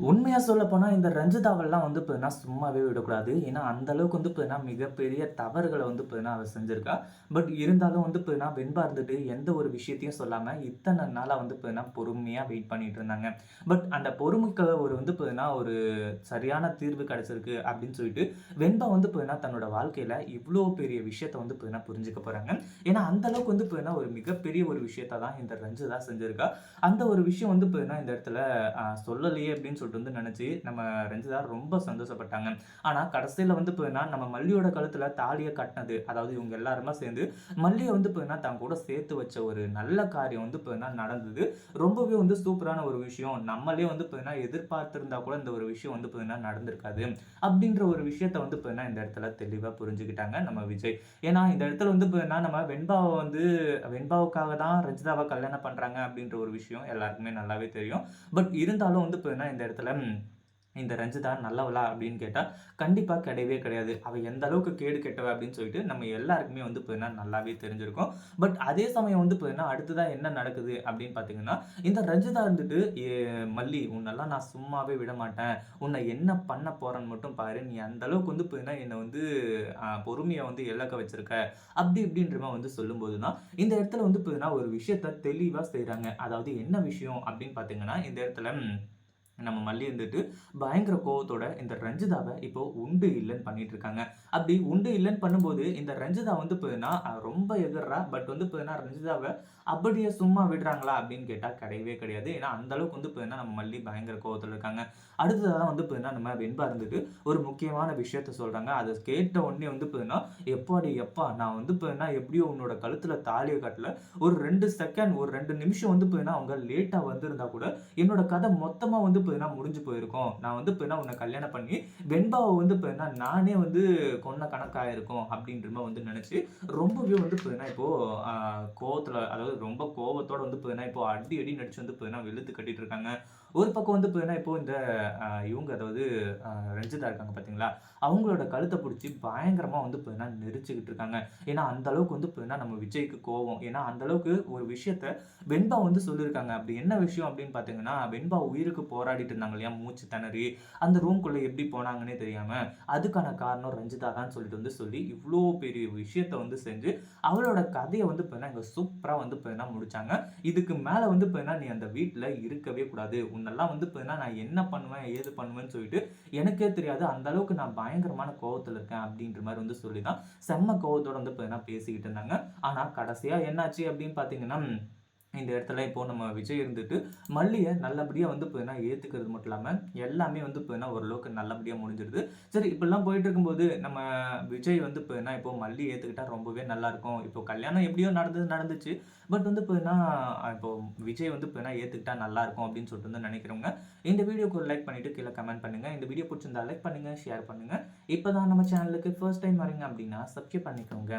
உண்மையா சொல்லப்போனா, இந்த ரஞ்சிதாவெல்லாம் வந்து இப்போனா சும்மாவே விடக்கூடாது. ஏன்னா, அந்த அளவுக்கு வந்து இப்போனா மிகப்பெரிய தவறுகளை வந்து பார்த்தீங்கன்னா, அவர் செஞ்சிருக்கா. பட் இருந்தாலும் வந்து இப்போனா வெண்பா இருந்துட்டு எந்த ஒரு விஷயத்தையும் சொல்லாம, இத்தனை நாளாக வந்து பார்த்தீங்கன்னா, பொறுமையா வெயிட் பண்ணிட்டு இருந்தாங்க. பட் அந்த பொறுமைக்கு ஒரு வந்து பார்த்தீங்கன்னா, ஒரு சரியான தீர்வு கிடைச்சிருக்கு அப்படின்னு சொல்லிட்டு, வெண்பா வந்து இப்போனா தன்னோட வாழ்க்கையில இவ்வளோ பெரிய விஷயத்த வந்து பார்த்தீங்கன்னா, புரிஞ்சுக்க போறாங்க. ஏன்னா, அந்த அளவுக்கு வந்து இப்போனா ஒரு மிகப்பெரிய ஒரு விஷயத்த தான் இந்த ரஞ்சிதா செஞ்சிருக்கா. அந்த ஒரு விஷயம் வந்து பார்த்தீங்கன்னா, இந்த இடத்துல சொல்லலையே அப்படின்னு சொல்லிட்டு வந்து நம்ம ரஞ்சிதா ரொம்ப சந்தோஷப்பட்டாங்க. ஆனால் கடைசியில வந்து போயின்னா நம்ம மல்லியோட கழுத்துல தாலியை கட்டினது அதாவது இவங்க எல்லாருமே சேர்ந்து மல்லியை வந்து பார்த்தீங்கன்னா, தான் கூட சேர்த்து வச்ச ஒரு நல்ல காரியம் வந்து போயின்னா நடந்தது. ரொம்பவே வந்து சூப்பரான ஒரு விஷயம். நம்மளே வந்து பார்த்தீங்கன்னா, எதிர்பார்த்துருந்தா கூட இந்த ஒரு விஷயம் வந்து பார்த்தீங்கன்னா நடந்திருக்காது. அப்படின்ற ஒரு விஷயத்த வந்து பார்த்தீங்கன்னா, இந்த இடத்துல தெளிவாக புரிஞ்சுக்கிட்டாங்க நம்ம விஜய். ஏன்னா, இந்த இடத்துல வந்து போயின்னா நம்ம வெண்பாவை வந்து வெண்பாவுக்காக தான் ரஞ்சிதாவை கல்யாணம் பண்ணுறாங்க அப்படின்ற ஒரு விஷயம் எல்லாருக்குமே நல்லாவே தெரியும். பட் இருந்தாலும் வந்து பார்த்தீங்கன்னா, இந்த இடத்துல இடத்துல இந்த ரஞ்சிதா நல்லவளா அப்படின்னு கேட்டால் கண்டிப்பாக கிடையவே கிடையாது. அவள் எந்த அளவுக்கு கேடு கெட்டவ அப்படின்னு சொல்லிட்டு நம்ம எல்லாருக்குமே வந்து பார்த்தீங்கன்னா, நல்லாவே தெரிஞ்சிருக்கும். பட் அதே சமயம் வந்து பார்த்தீங்கன்னா, அடுத்ததாக என்ன நடக்குது அப்படின்னு பார்த்தீங்கன்னா, இந்த ரஞ்சிதா இருந்துட்டு, "ஏ மல்லி உன்னெல்லாம் நான் சும்மாவே விட மாட்டேன் உன்னை என்ன பண்ண போறேன்னு மட்டும் பாரு. நீ அந்த அளவுக்கு வந்து பார்த்தீங்கன்னா, என்னை வந்து பொறுமையை வந்து இழக்க வச்சிருக்க." அப்படி இப்படின்றமா வந்து சொல்லும்போது தான், இந்த இடத்துல வந்து பார்த்தீங்கன்னா, ஒரு விஷயத்த தெளிவாக செய்கிறாங்க அதாவது என்ன விஷயம் அப்படின்னு பார்த்தீங்கன்னா, இந்த இடத்துல நம்ம மல்லி இருந்துட்டு பயங்கர கோவத்தோட இந்த ரஞ்சிதாவை இப்போ உண்டு இல்லைன்னு பண்ணிட்டு இருக்காங்க. அப்படி உண்டு இல்லைன்னு பண்ணும்போது, இந்த ரஞ்சிதா வந்து பார்த்தீங்கன்னா, ரொம்ப எதிர்றா பட் வந்து பார்த்தீங்கன்னா, ரஞ்சிதாவை அப்படியே சும்மா விடுறாங்களா அப்படின்னு கேட்டால் கிடையவே கிடையாது. ஏன்னா, அந்த அளவுக்கு வந்து பார்த்தீங்கன்னா, நம்ம மல்லி பயங்கர கோவத்தில் இருக்காங்க. அடுத்ததாக வந்து பார்த்தீங்கன்னா, நம்ம வெண்பா இருந்துட்டு ஒரு முக்கியமான விஷயத்த சொல்றாங்க. அதை கேட்ட உடனே வந்து பார்த்தீங்கன்னா, "எப்பாடி எப்பா நான் வந்து பார்த்தீங்கன்னா, எப்படியோ உன்னோட கழுத்துல தாலியை கட்டல. ஒரு ரெண்டு செகண்ட், ஒரு ரெண்டு நிமிஷம் வந்து பார்த்தீங்கன்னா, அவங்க லேட்டா வந்திருந்தா கூட, என்னோட கதை மொத்தமா வந்து பார்த்தீங்கன்னா, முடிஞ்சு போயிருக்கும். நான் வந்து இப்போ என்ன உன்னை கல்யாணம் பண்ணி வெண்பாவை வந்து இப்போ என்ன நானே வந்து கொன்ன கணக்காயிருக்கும்." அப்படின்ற மாதிரி வந்து நினச்சி ரொம்பவே வந்து இப்போ என்ன இப்போது கோவத்தில் அதாவது ரொம்ப கோவத்தோட வந்து பார்த்தீங்கன்னா, இப்போ அடி அடி நடிச்சு வந்து பார்த்தீங்கன்னா, வெளுத்து கட்டிட்டு இருக்காங்க. ஒரு பக்கம் வந்து பார்த்தீங்கன்னா, இப்போ இந்த இவங்க அதாவது ரஞ்சிதா இருக்காங்க பார்த்தீங்களா? அவங்களோட கழுத்தை பிடிச்சி பயங்கரமாக வந்து இப்போ என்ன நெரிச்சுக்கிட்டு இருக்காங்க. ஏன்னா, அந்த அளவுக்கு வந்து பார்த்தீங்கன்னா, நம்ம விஜய்க்கு கோவம். ஏன்னா, அந்த அளவுக்கு ஒரு விஷயத்த வெண்பா வந்து சொல்லியிருக்காங்க. அப்படி என்ன விஷயம் அப்படின்னு பார்த்தீங்கன்னா, வெண்பா உயிருக்கு போராடிட்டு இருந்தாங்க இல்லையா? மூச்சு திணறி, அந்த ரூம்குள்ளே எப்படி போனாங்கன்னே தெரியாமல் அதுக்கான காரணம் ரஞ்சிதா தான் சொல்லிட்டு வந்து சொல்லி, இவ்வளோ பெரிய விஷயத்த வந்து செஞ்சு, அவளோட கதையை வந்து பார்த்தீங்கன்னா, இங்கே சூப்பராக வந்து பார்த்தீங்கன்னா முடிச்சாங்க. இதுக்கு மேலே வந்து பார்த்தீங்கன்னா, நீ அந்த வீட்டில் இருக்கவே கூடாது. உன்னெல்லாம் வந்து பார்த்தீங்கன்னா, நான் என்ன பண்ணுவேன், ஏது பண்ணுவேன்னு சொல்லிட்டு எனக்கே தெரியாது. அந்த அளவுக்கு நான் பயங்கரமான கோவத்தில் இருக்கேன் அப்படின்ற மாதிரி வந்து சொல்லி தான், செம்ம கோவத்தோடு வந்து பார்த்தீங்கன்னா பேசிக்கிட்டு இருந்தாங்க. ஆனால் கடைசியாக என்னாச்சு அப்படின்னு பார்த்தீங்கன்னா, இந்த இடத்துல இப்போ நம்ம விஜய் இருந்துட்டு, மல்லியை நல்லபடியாக வந்து பார்த்தீங்கன்னா ஏற்றுக்கிறது மட்டும் இல்லாமல் எல்லாமே வந்து பார்த்தீங்கன்னா ஓரளவுக்கு நல்லபடியாக முடிஞ்சிருது. சரி இப்படிலாம் போயிட்டு இருக்கும்போது, நம்ம விஜய் வந்து பார்த்தீங்கன்னா, இப்போ மல்லி ஏற்றுக்கிட்டா ரொம்பவே நல்லாயிருக்கும் இப்போ கல்யாணம் எப்படியோ நடந்தது நடந்துச்சு. பட் வந்து பார்த்தீங்கன்னா, இப்போ விஜய் வந்து இப்போ என்ன ஏற்றுக்கிட்டா நல்லாயிருக்கும் அப்படின்னு சொல்லிட்டு வந்து நினைக்கிறவங்க இந்த வீடியோக்கு ஒரு லைக் பண்ணிட்டு கீழே கமெண்ட் பண்ணுங்க. இந்த வீடியோ பிடிச்சிருந்தா லைக் பண்ணுங்க, ஷேர் பண்ணுங்க. இப்போ தான் நம்ம சேனலுக்கு ஃபர்ஸ்ட் டைம் வரீங்க அப்படின்னா, சப்ஸ்கிரைப் பண்ணிக்கோங்க.